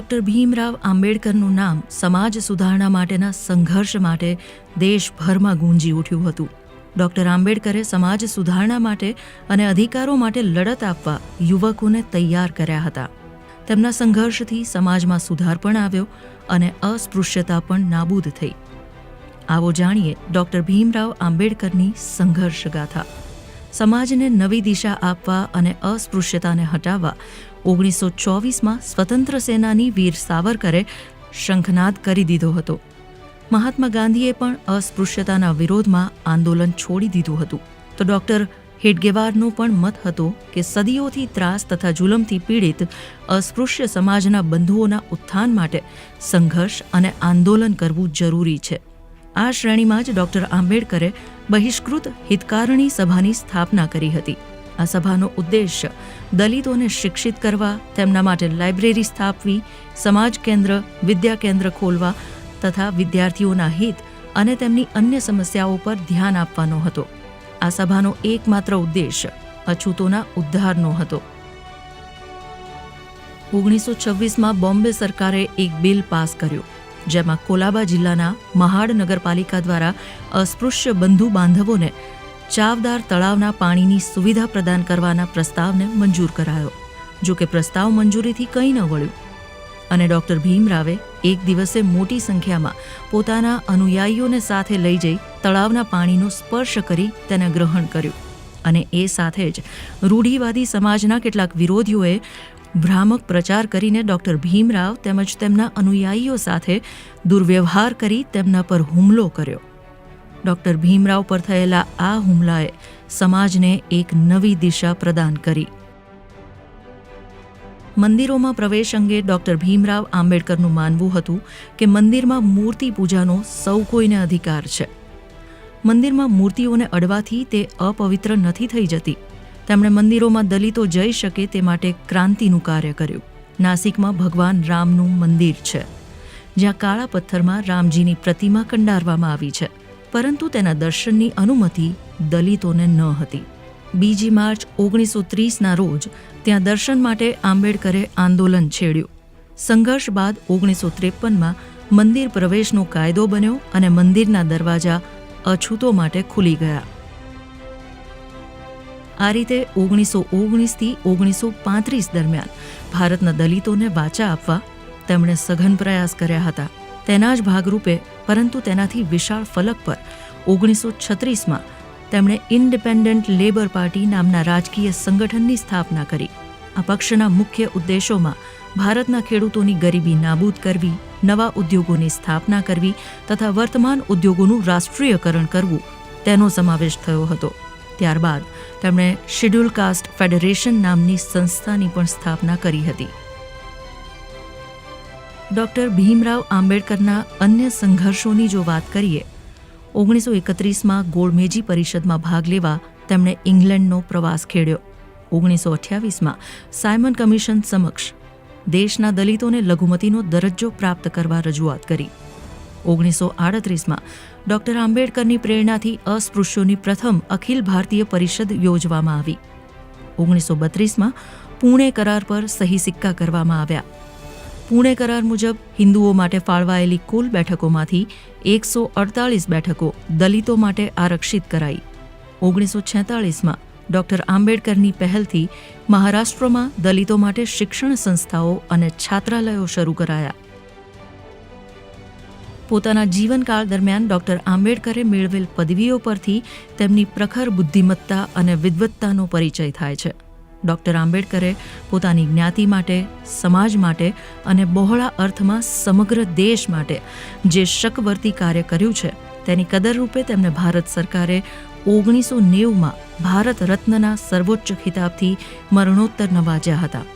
Doctor Bhimrao આંબેડકરનું નામ સમાજ સુધારણા માટેના સંઘર્ષ માટે દેશભરમાં ગુંજી ઉઠ્યું હતું. ડૉક્ટર આંબેડકરે સમાજ સુધારણા માટે અને અધિકારો માટે લડત આપવા યુવકોને તૈયાર કર્યા હતા. તેમના સંઘર્ષથી સમાજમાં સુધાર પણ આવ્યો અને અસ્પૃશ્યતા પણ નાબૂદ થઈ. આવો જાણીએ ડૉક્ટર ભીમરાવ આંબેડકરની સંઘર્ષ ગાથા સમાજને નવી દિશા આપવા અને અસ્પૃશ્યતાને હટાવવા ઓગણીસો ચોવીસમાં સ્વતંત્ર સેનાની વીર સાવરકરે શંખનાદ કરી દીધો હતો. મહાત્મા ગાંધીએ પણ અસ્પૃશ્યતાના વિરોધમાં આંદોલન છોડી દીધું હતું. તો ડૉક્ટર હેડગેવારનો પણ મત હતો કે સદીઓથી ત્રાસ તથા જુલમથી પીડિત અસ્પૃશ્ય સમાજના બંધુઓના ઉત્થાન માટે સંઘર્ષ અને આંદોલન કરવું જરૂરી છે. આ શ્રેણીમાં જ ડૉક્ટર આંબેડકરે બહિષ્કૃત હિતકારણી સભાની સ્થાપના કરી હતી. આ સભાનો ઉદ્દેશ્ય દલિતોને શિક્ષિત કરવા, તેમના માટે લાઇબ્રેરી સ્થાપવી, સમાજ કેન્દ્ર, વિદ્યા કેન્દ્ર ખોલવા તથા વિદ્યાર્થીઓના હિત અને તેમની અન્ય સમસ્યાઓ પર ધ્યાન આપવાનો હતો. આ સભાનો એકમાત્ર ઉદ્દેશ અછૂતોના ઉદ્ધારનો હતો. ઓગણીસો છવ્વીસમાં બોમ્બે સરકારે એક બિલ પાસ કર્યો, જેમાં કોલાબા જિલ્લાના મહાડ નગરપાલિકા દ્વારા અસ્પૃશ્ય બંધુ બાંધવોને ચાવદાર તળાવના પાણીની સુવિધા પ્રદાન કરવાના પ્રસ્તાવને મંજૂર કરાયો, જો કે પ્રસ્તાવ મંજૂરીથી કંઈ ન વળ્યું. અને ડૉક્ટર ભીમરાવે એક દિવસે મોટી સંખ્યામાં પોતાના અનુયાયીઓને સાથે લઈ જઈ તળાવના પાણીનો સ્પર્શ કરી તેને ગ્રહણ કર્યું. અને એ સાથે જ રૂઢિવાદી સમાજના કેટલાક વિરોધીઓએ ભ્રામક પ્રચાર કરીને ડૉક્ટર ભીમરાવ તેમજ તેમના અનુયાયીઓ સાથે દુર્વ્યવહાર કરી તેમના પર હુમલો કર્યો. ડૉક્ટર ભીમરાવ પર થયેલા આ હુમલાએ સમાજને એક નવી દિશા પ્રદાન કરી. મંદિરોમાં પ્રવેશ અંગે ડૉક્ટર ભીમરાવ આંબેડકરનું માનવું હતું કે મંદિરમાં મૂર્તિ પૂજાનો સૌ કોઈને અધિકાર છે. મંદિરમાં મૂર્તિઓને અડવાથી તે અપવિત્ર નથી થઈ જતી. તેમણે મંદિરોમાં દલિતો જઈ શકે તે માટે ક્રાંતિનું કાર્ય કર્યું. નાસિકમાં ભગવાન રામનું મંદિર છે, જ્યાં કાળા પથ્થરમાં રામજીની પ્રતિમા કંડારવામાં આવી છે. પરંતુ તેના દર્શનની અનુમતિ દલિતોને ન હતી. બીજી માર્ચ ઓગણીસો ત્રીસના રોજ ત્યાં દર્શન માટે આંબેડકરે આંદોલન છેડ્યું. સંઘર્ષ બાદ ઓગણીસો ત્રેપનમાં મંદિર પ્રવેશનો કાયદો બન્યો અને મંદિરના દરવાજા અછૂતો માટે ખુલી ગયા. આ રીતે ઓગણીસો ઓગણીસથી ઓગણીસો પાંત્રીસ દરમિયાન ભારતના દલિતોને વાચા આપવા તેમણે સઘન પ્રયાસ કર્યા હતા. તેના જ ભાગરૂપે, પરંતુ તેનાથી વિશાળ ફલક પર, ઓગણીસો છત્રીસમાં તેમણે ઇન્ડિપેન્ડન્ટ લેબર પાર્ટી નામના રાજકીય સંગઠનની સ્થાપના કરી. આ પક્ષના મુખ્ય ઉદ્દેશોમાં ભારતના ખેડૂતોની ગરીબી નાબૂદ કરવી, નવા ઉદ્યોગોની સ્થાપના કરવી તથા વર્તમાન ઉદ્યોગોનું રાષ્ટ્રીયકરણ કરવું, તેનો સમાવેશ થયો હતો. ત્યારબાદ તેમણે શેડ્યુલ કાસ્ટ ફેડરેશન નામની સંસ્થાની પણ સ્થાપના કરી હતી. ડૉક્ટર ભીમરાવ આંબેડકરના અન્ય સંઘર્ષોની જો વાત કરીએ, ઓગણીસો એકત્રીસમાં ગોળમેજી પરિષદમાં ભાગ લેવા તેમણે ઇંગ્લેન્ડનો પ્રવાસ ખેડ્યો. ઓગણીસો અઠ્યાવીસમાં સાયમન કમિશન સમક્ષ દેશના દલિતોને લઘુમતીનો દરજ્જો પ્રાપ્ત કરવા રજૂઆત કરી. ઓગણીસો આડત્રીસમાં ડૉક્ટર આંબેડકરની પ્રેરણાથી અસ્પૃશ્યોની પ્રથમ અખિલ ભારતીય પરિષદ યોજવામાં આવી. ઓગણીસો બત્રીસમાં પુણે કરાર પર સહી સિક્કા કરવામાં આવ્યા. પુણે કરાર મુજબ હિન્દુઓ માટે ફાળવાયેલી કુલ બેઠકોમાંથી એકસો અડતાલીસ બેઠકો દલિતો માટે આરક્ષિત કરાઈ. ઓગણીસો છેતાળીસમાં ડૉક્ટર આંબેડકરની પહેલથી મહારાષ્ટ્રમાં દલિતો માટે શિક્ષણ સંસ્થાઓ અને છાત્રાલયો શરૂ કરાયા. પોતાના જીવનકાળ દરમિયાન ડૉક્ટર આંબેડકરે મેળવેલ પદવીઓ પરથી તેમની પ્રખર બુદ્ધિમત્તા અને વિદ્વત્તાનો પરિચય થાય છે. ડૉક્ટર આંબેડકરે પોતાની જ્ઞાતિ માટે, સમાજ માટે અને બહોળા અર્થમાં સમગ્ર દેશ માટે જે શકવર્તી કાર્ય કર્યું છે, તેની કદર રૂપે તેમને ભારત સરકારે ઓગણીસો નેવુંમાં ભારત રત્નના સર્વોચ્ચ ખિતાબથી મરણોત્તર નવાજ્યા હતા.